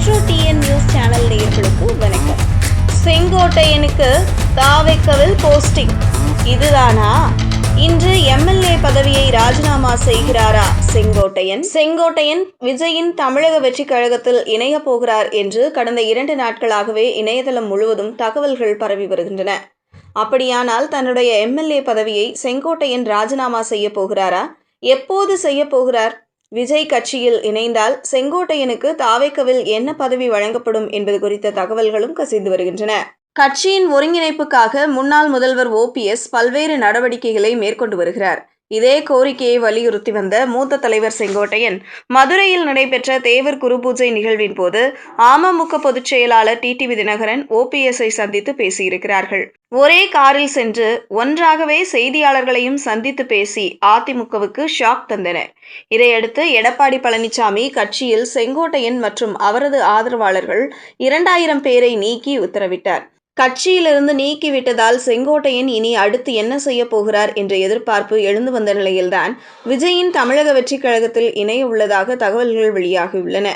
TN news channel நேயர்களுக்கு வணக்கம். செங்கோட்டையனுக்கு தாவைக்கவில் posting இதுதானா? இன்று எம்எல்ஏ பதவியை ராஜினாமா செய்கிறாரா செங்கோட்டையன்? செங்கோட்டையன் விஜயின் தமிழக வெற்றி கழகத்தில் இணைய போகிறார் என்று கடந்த இரண்டு நாட்களாகவே இணையதளம் முழுவதும் தகவல்கள் பரவி வருகின்றன. அப்படியானால் தன்னுடைய எம்எல்ஏ பதவியை செங்கோட்டையன் ராஜினாமா செய்ய போகிறாரா? எப்போது செய்ய போகிறார்? விஜய் கட்சியில் இணைந்தால் செங்கோட்டையனுக்கு தாவைக்கவில் என்ன பதவி வழங்கப்படும் என்பது குறித்த தகவல்களும் கசிந்து வருகின்றன. கட்சியின் ஒருங்கிணைப்புக்காக முன்னாள் முதல்வர் ஓபிஎஸ் பல்வேறு நடவடிக்கைகளை மேற்கொண்டு வருகிறார். இதே கோரிக்கையை வலியுறுத்தி வந்த மூத்த தலைவர் செங்கோட்டையன் மதுரையில் நடைபெற்ற தேவர் குருபூஜை நிகழ்வின் போது அமமுக பொதுச் செயலாளர் டிடிவி தினகரன் ஓபிஎஸ்ஐ சந்தித்து பேசியிருக்கிறார்கள். ஒரே காரில் சென்று ஒன்றாகவே செய்தியாளர்களையும் சந்தித்து பேசி அதிமுகவுக்கு ஷாக் தந்தனர் இதையடுத்து எடப்பாடி பழனிசாமி கட்சியில் செங்கோட்டையன் மற்றும் அவரது ஆதரவாளர்கள் இரண்டாயிரம் பேரை நீக்கி உத்தரவிட்டார். கட்சியிலிருந்து நீக்கிவிட்டதால் செங்கோட்டையன் இனி அடுத்து என்ன செய்ய போகிறார் என்ற எதிர்பார்ப்பு எழுந்து வந்த நிலையில்தான் விஜயின் தமிழக வெற்றிக் கழகத்தில் இணைய உள்ளதாக தகவல்கள் வெளியாகியுள்ளன.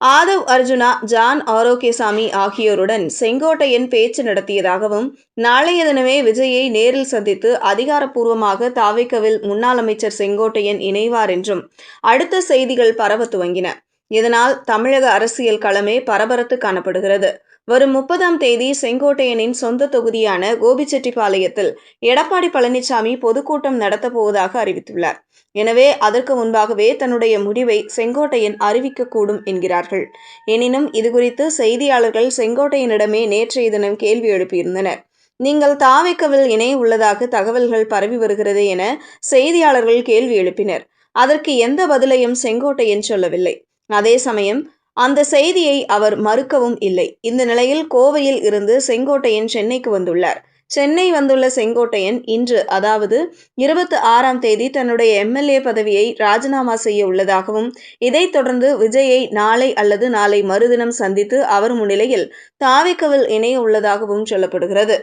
ஆதவ் அர்ஜுனா ஜான் ஆரோக்கியசாமி ஆகியோருடன் செங்கோட்டையன் பேச்சு நடத்தியதாகவும் நாளைய தினமே விஜயை நேரில் சந்தித்து அதிகாரப்பூர்வமாக தாவைக்கவில் முன்னாள் அமைச்சர் செங்கோட்டையன் இணைவார் என்றும் அடுத்த செய்திகள் பரவ துவங்கின. இதனால் தமிழக அரசியல் களமே பரபரத்து காணப்படுகிறது. வரும் முப்பதாம் தேதி செங்கோட்டையனின் சொந்த தொகுதியான கோபிச்செட்டிப்பாளையத்தில் எடப்பாடி பழனிசாமி பொதுக்கூட்டம் நடத்தப் போவதாக அறிவித்துள்ளார். எனவே அதற்கு முன்பாகவே தன்னுடைய முடிவை செங்கோட்டையன் அறிவிக்கக்கூடும் என்கிறார்கள். எனினும் இதுகுறித்து செய்தியாளர்கள் செங்கோட்டையனிடமே நேற்றைய தினம் கேள்வி எழுப்பியிருந்தனர். நீங்கள் தாவைக்கவில் இணைய உள்ளதாக தகவல்கள் பரவி வருகிறது என செய்தியாளர்கள் கேள்வி எழுப்பினர். அதற்கு எந்த பதிலையும் செங்கோட்டையன் சொல்லவில்லை. அதே சமயம் அந்த செய்தியை அவர் மறுக்கவும் இல்லை. இந்த நிலையில் கோவையில் இருந்து செங்கோட்டையன் சென்னைக்கு வந்துள்ளார். சென்னை வந்துள்ள செங்கோட்டையன் இன்று அதாவது இருபத்தி ஆறாம் தேதி தன்னுடைய எம்எல்ஏ பதவியை ராஜினாமா செய்ய உள்ளதாகவும் இதைத் தொடர்ந்து விஜயை நாளை அல்லது நாளை மறுதினம் சந்தித்து அவர் முன்னிலையில் தாவிக்கவில் இணைய உள்ளதாகவும் சொல்லப்படுகிறது.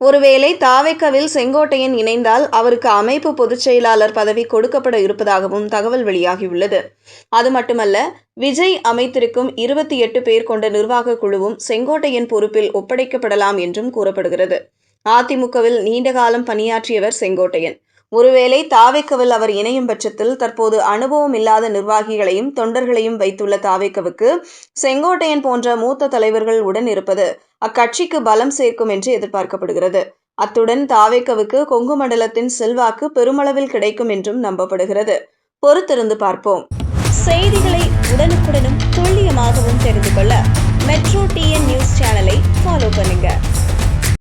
ஒருவேளை தாவைக்கவில் செங்கோட்டையன் இணைந்தால் அவருக்கு அமைப்பு பொதுச் செயலாளர் பதவி கொடுக்கப்பட இருப்பதாகவும் தகவல் வெளியாகியுள்ளது. அது மட்டுமல்ல விஜய் அமைத்திருக்கும் இருபத்தி எட்டு பேர் கொண்ட நிர்வாக குழுவும் செங்கோட்டையன் பொறுப்பில் ஒப்படைக்கப்படலாம் என்றும் கூறப்படுகிறது. அதிமுகவில் நீண்ட காலம் பணியாற்றியவர் செங்கோட்டையன். ஒருவேளை தாவேக்கவில் அவர் இணையும் பட்சத்தில் தற்போது அனுபவம் இல்லாத நிர்வாகிகளையும் தொண்டர்களையும் வைத்துள்ள தாவேக்கவுக்கு செங்கோட்டையன் போன்ற மூத்த தலைவர்கள் உடன் இருப்பது அக்கட்சிக்கு பலம் சேர்க்கும் என்று எதிர்பார்க்கப்படுகிறது. அத்துடன் தாவேக்கவுக்கு கொங்கு மண்டலத்தின் செல்வாக்கு பெருமளவில் கிடைக்கும் என்றும் நம்பப்படுகிறது. பொறுத்திருந்து பார்ப்போம். செய்திகளை உடனுக்குடனும் துல்லியமாகவும் தெரிந்து கொள்ள மெட்ரோ டிஎன் நியூஸ் சேனலை ஃபாலோ பண்ணுங்க.